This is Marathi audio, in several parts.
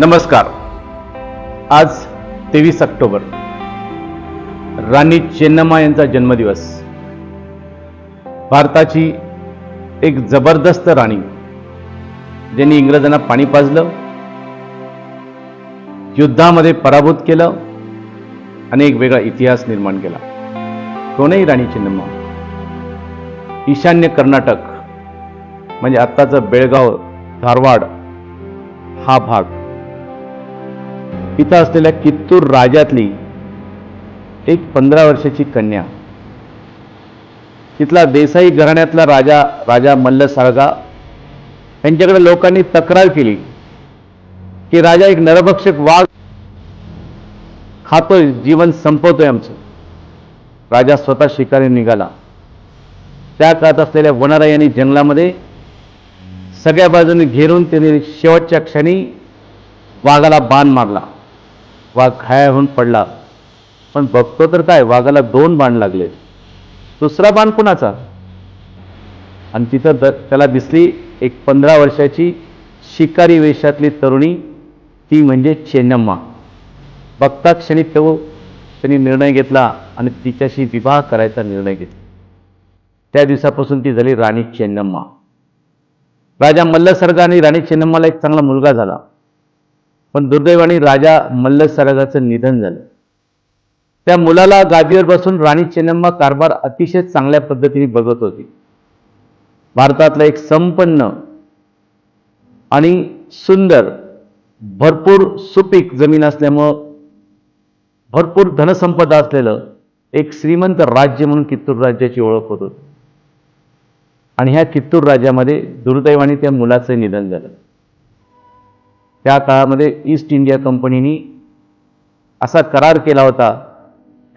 नमस्कार. आज तेवीस ऑक्टोबर. राणी चेन्नम्मा यांचा जन्मदिवस. भारताची एक जबरदस्त राणी ज्यांनी इंग्रजांना पाणी पाजलं युद्धामध्ये पराभूत केलं आणि एक वेगळा इतिहास निर्माण केला. कोणही राणी चेन्नम्मा? ईशान्य कर्नाटक म्हणजे आत्ताचं बेळगाव धारवाड हा भाग. इथं असलेल्या कित्तूर राजातली एक पंधरा वर्षाची कन्या. तिथला देसाई घराण्यातला राजा राजा मल्ल साळगा यांच्याकडे लोकांनी तक्रार केली की राजा एक नरभक्षक वाघ खातोय जीवन संपवतोय आमचं. राजा स्वतः शिकारी निघाला. त्या काळात असलेल्या वनरायांनी जंगलामध्ये सगळ्या बाजूने घेरून त्याने शेवटच्या क्षणी वाघाला बाण मारला. वाघ घायाळ होऊन पडला. पण बघतो तर काय वाघाला दोन बाण लागले. दुसरा बाण कुणाचा? आणि तिथं द त्याला दिसली एक पंधरा वर्षाची शिकारी वेशातली तरुणी ती म्हणजे चेन्नम्मा. बघता क्षणी तो त्यांनी निर्णय घेतला आणि तिच्याशी विवाह करायचा निर्णय घेतला. त्या दिवसापासून ती झाली राणी चेन्नम्मा. राजा मल्लसर्ग आणि राणी चेन्नम्माला एक चांगला मुलगा झाला. पण दुर्दैवाने राजा मल्लसर्गाचं निधन झालं. त्या मुलाला गादीवर बसून राणी चेन्नम्मा कारभार अतिशय चांगल्या पद्धतीने बघत होती. भारतातलं एक संपन्न आणि सुंदर भरपूर सुपीक जमीन असल्यामुळं भरपूर धनसंपदा असलेलं एक श्रीमंत राज्य म्हणून कित्तूर राज्याची ओळख होत होती. आणि ह्या कित्तूर राज्यामध्ये दुर्दैवाने त्या मुलाचं निधन झालं. त्या काळामध्ये ईस्ट इंडिया कंपनीनी असा करार केला होता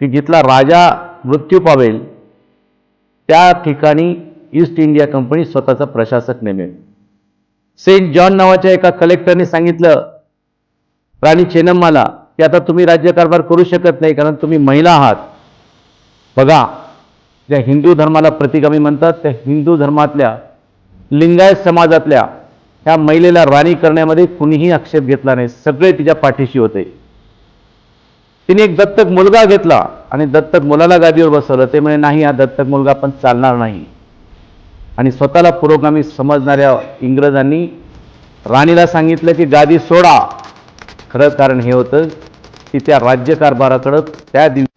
की जिथला राजा मृत्यू पावेल त्या ठिकाणी ईस्ट इंडिया कंपनी स्वतःचा प्रशासक नेमेल. सेंट जॉन नावाच्या एका कलेक्टरने सांगितलं राणी चेन्नम्माला की आता तुम्ही राज्यकारभार करू शकत नाही कारण तुम्ही महिला आहात. बघा ज्या हिंदू धर्माला प्रतिगामी म्हणतात त्या हिंदू धर्मातल्या लिंगायत समाजातल्या ह्या महिलेला राणी करण्यामध्ये कुणीही आक्षेप घेतला नाही. सगळे तिच्या पाठीशी होते. तिने एक दत्तक मुलगा घेतला आणि दत्तक मुलाला गादीवर बसवलं. ते म्हणे नाही हा दत्तक मुलगा पण चालणार नाही. आणि स्वतःला पुरोगामी समजणाऱ्या इंग्रजांनी राणीला सांगितलं की गादी सोडा. खरं कारण हे होतं की त्या राज्यकारभाराकडं त्या दिवशी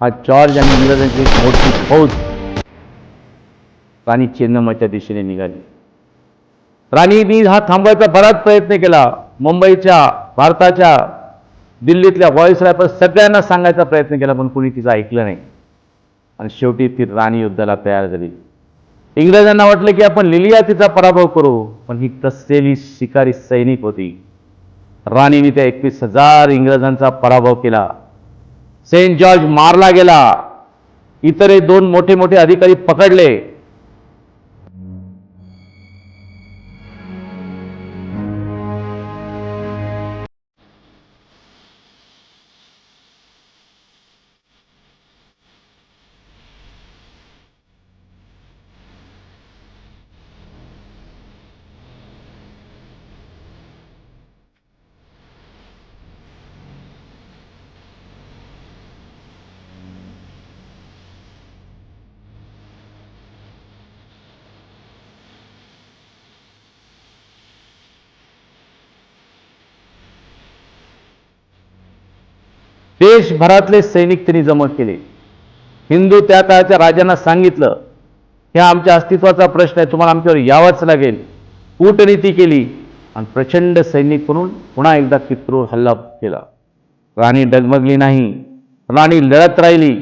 हा जॉर्ज आणि इंग्रजांची एक मोठी फौज राणी चेन्नम्माच्या दिशेने निघाली. राणीनी हा थांबवायचा बराच प्रयत्न केला. मुंबईच्या भारताच्या दिल्लीतल्या व्हॉइसरायपर सगळ्यांना सांगायचा प्रयत्न केला पण कुणी तिचं ऐकलं नाही. आणि शेवटी ती राणी युद्धाला तयार झाली. इंग्रजांना वाटलं की आपण लिलिया तिचा पराभव करू पण ही तसलेली शिकारी सैनिक होती. राणीने त्या एकवीस हजार इंग्रजांचा पराभव केला. सेंट जॉर्ज मारला गेला. इतरही दोन मोठे मोठे अधिकारी पकडले. देशभरातले सैनिक त्यांनी जमा केले. हिंदू त्या काळच्या राजांना सांगितलं ह्या आमच्या अस्तित्वाचा प्रश्न आहे तुम्हाला आमच्यावर यावंच लागेल. कूटनीती केली आणि प्रचंड सैनिक म्हणून पुन्हा एकदा कित्तूर हल्ला केला. राणी डगमगली नाही. राणी लढत राहिली.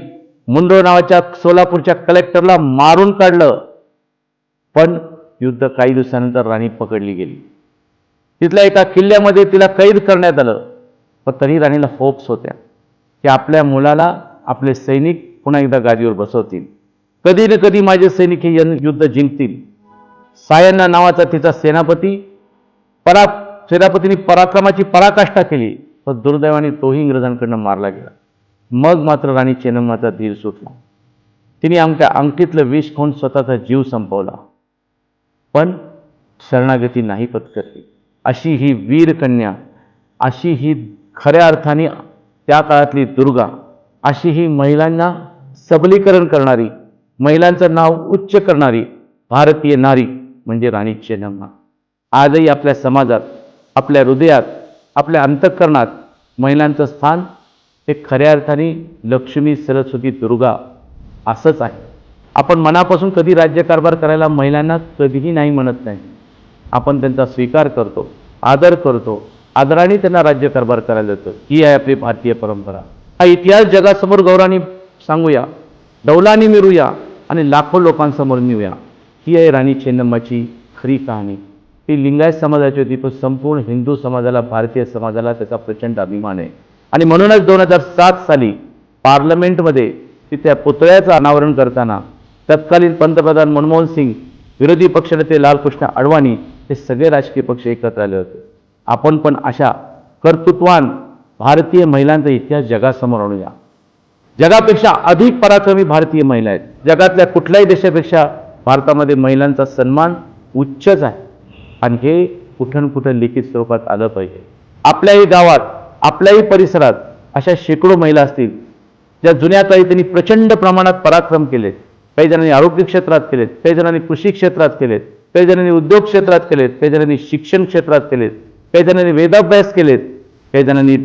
मुंडो नावाच्या सोलापूरच्या कलेक्टरला मारून काढलं. पण युद्ध काही दिवसानंतर राणी पकडली गेली. तिथल्या एका किल्ल्यामध्ये तिला कैद करण्यात आलं. पण तरी राणीला होप्स होत्या. की आपल्या मुलाला आपले सैनिक पुन्हा एकदा गादीवर बसवतील. कधी ना कधी माझे सैनिक हे युद्ध जिंकतील. सायन्ना नावाचा तिचा सेनापती परा सेनापतीने पराक्रमाची पराकाष्ठा केली. पण दुर्दैवाने तोही इंग्रजांकडनं मारला गेला. मग मात्र राणी चेन्नम्माचा धीर सुटला. तिने आमच्या अंगठीतलं विष खाऊन स्वतःचा जीव संपवला. पण शरणागती नाही पत्करली. अशी ही वीर कन्या अशी ही खऱ्या अर्थाने त्या काळातली दुर्गा अशी ही महिलांना सबलीकरण करणारी महिलांचं नाव उच्च करणारी भारतीय नारी म्हणजे राणी चेन्नम्मा. आजही आपल्या समाजात आपल्या हृदयात आपल्या अंतःकरणात महिलांचं स्थान हे खऱ्या अर्थाने लक्ष्मी सरस्वती दुर्गा असंच आहे. आपण मनापासून कधी राज्यकारभार करायला महिलांना कधीही नाही म्हणत नाही. आपण त्यांचा स्वीकार करतो आदर करतो आदराने त्यांना राज्यकारभार करायला देतो. ही आहे आपली भारतीय परंपरा. हा इतिहास जगासमोर गौराने सांगूया डौलाने मिरूया आणि लाखो लोकांसमोर नेऊया. ही आहे राणी चेन्नम्माची खरी कहाणी. ती लिंगायत समाजाची होती पण संपूर्ण हिंदू समाजाला भारतीय समाजाला त्याचा प्रचंड अभिमान आहे. आणि म्हणूनच दोन हजार सात साली पार्लमेंटमध्ये तिथ्या पुतळ्याचं अनावरण करताना तत्कालीन पंतप्रधान मनमोहन सिंग विरोधी पक्षनेते लालकृष्ण अडवाणी हे सगळे राजकीय पक्ष एकत्र आले होते. आपण पण अशा कर्तृत्वान भारतीय महिलांचा इतिहास जगासमोर आणूया. जगापेक्षा अधिक पराक्रमी भारतीय महिला आहेत. जगातल्या कुठल्याही देशापेक्षा भारतामध्ये महिलांचा सन्मान उच्चच आहे. आणि हे कुठं कुठं लिखित स्वरूपात आलं पाहिजे. आपल्याही गावात आपल्याही परिसरात अशा शेकडो महिला असतील ज्या जुन्या काळी त्यांनी प्रचंड प्रमाणात पराक्रम केलेत. काही जणांनी आरोग्य क्षेत्रात केलेत काही जणांनी कृषी क्षेत्रात केलेत काही जणांनी उद्योग क्षेत्रात केलेत काही जणांनी शिक्षण क्षेत्रात केलेत. काही जणांनी वेदाभ्यास केलेत. काही जणांनी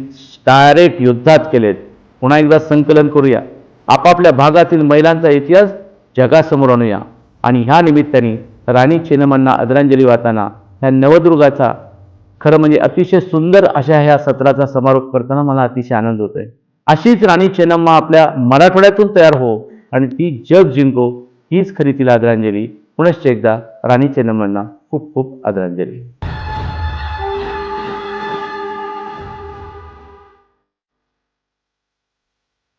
डायरेक्ट युद्धात केलेत. पुन्हा एकदा संकलन करूया. आपापल्या भागातील महिलांचा इतिहास जगासमोर आणूया. आणि ह्या निमित्ताने राणी चेन्नम्मांना आदरांजली वाहताना ह्या नवदुर्गाचा खरं म्हणजे अतिशय सुंदर अशा ह्या सत्राचा समारोप करताना मला अतिशय आनंद होतोय. अशीच राणी चेन्नम्मा आपल्या मराठवाड्यातून तयार हो आणि ती जग जिंको हीच खरी तिला आदरांजली. पुनश्च एकदा राणी चेन्नम्मांना खूप खूप आदरांजली.